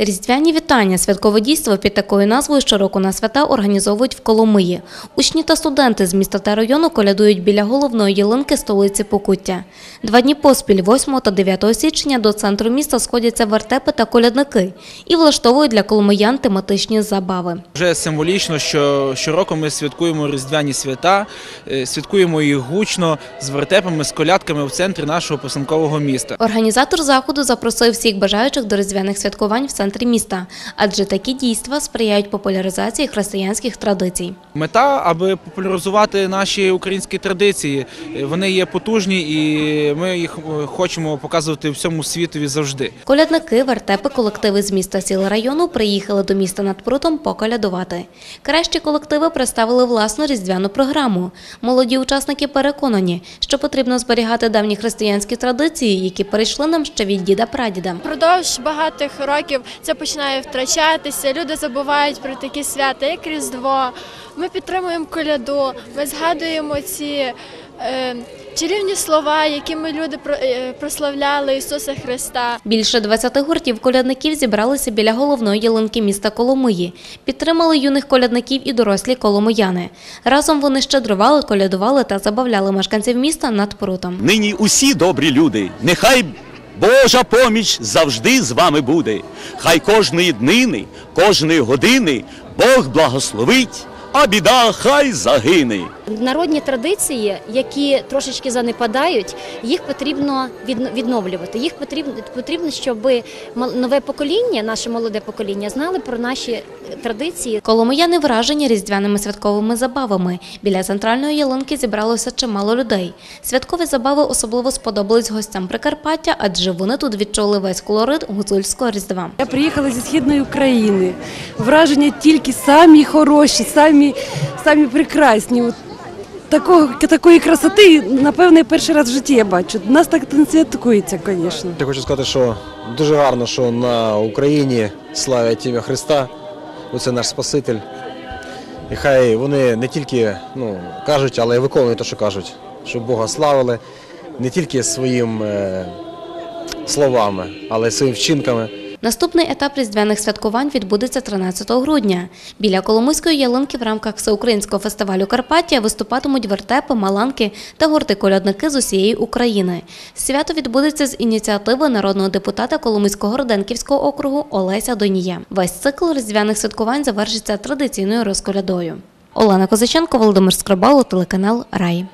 Різдвяні вітання святкове дійство під такою назвою щороку на свята організовують в Коломиї. Учні та студенти з міста та району колядують біля головної ялинки столиці Покуття. Два дні поспіль, 8 та 9 січня, до центру міста сходяться вертепи та колядники і влаштовують для коломиян тематичні забави. Вже символічно, що щороку ми святкуємо різдвяні свята, е, святкуємо їх гучно з вертепами, з колядками в центрі нашого писанкового міста. Організатор заходу запросив всіх бажаючих до різдвяних святкувань в центрі міста, адже такі дійства сприяють популяризації християнських традицій. Мета, аби популяризувати наші українські традиції. Вони є потужні і ми їх е, хочемо показувати всьому світові завжди. Колядники, вертепи, колективи з міста сіл району приїхали до міста над прутом поколядувати. Кращі колективи представили власну різдвяну програму. Молоді учасники переконані, що потрібно зберігати давні християнські традиції, які перейшли нам ще від діда-прадіда. Впродовж багатих років це починає втрачатися. Люди забувають про такі свята, як Різдво. Ми підтримуємо коляду, ми згадуємо ці е, чарівні слова, якими люди про- е, прославляли Ісуса Христа. Більше 20 гуртів колядників зібралися біля головної ялинки міста Коломиї. Підтримали юних колядників і дорослі коломияни. Разом вони щедрували, колядували та забавляли мешканців міста над прутом. Нині усі добрі люди, нехай Божа поміч завжди з вами буде. Хай кожної днини, кожної години Бог благословить, а біда хай загине. Народні традиції, які трошечки занепадають, їх потрібно відно- відновлювати. Їх потрібно потрібно, щоб мал- нове покоління, наше молоде покоління, знали про наші традиції. Коломияни вражені різдвяними святковими забавами. Біля центральної ялинки зібралося чимало людей. Святкові забави особливо сподобались гостям Прикарпаття, адже вони тут відчули весь колорит гуцульського різдва. Я приїхала зі східної України. Враження тільки самі хороші, самі, самі прекрасні. Такого, такої красоти, напевне, перший раз в житті я бачу. Нас так не святкується, звісно. Я хочу сказати, що дуже гарно, що на Україні славять ім'я Христа. Оце наш Спаситель. І хай вони не тільки ну, кажуть, але й виконують те, що кажуть, щоб Бога славили не тільки своїм е, словами, але й своїми вчинками. Наступний етап різдвяних святкувань відбудеться 13 грудня. Біля Коломийської ялинки в рамках всеукраїнського фестивалю Карпаття виступатимуть вертепи, маланки та гурти-колядники з усієї України. Свято відбудеться з ініціативи народного депутата Коломийського Роденківського округу Олеся Донія. Весь цикл різдвяних святкувань завершиться традиційною розколядою. Олена Козаченко, Володимир Скрибало, телеканал Рай.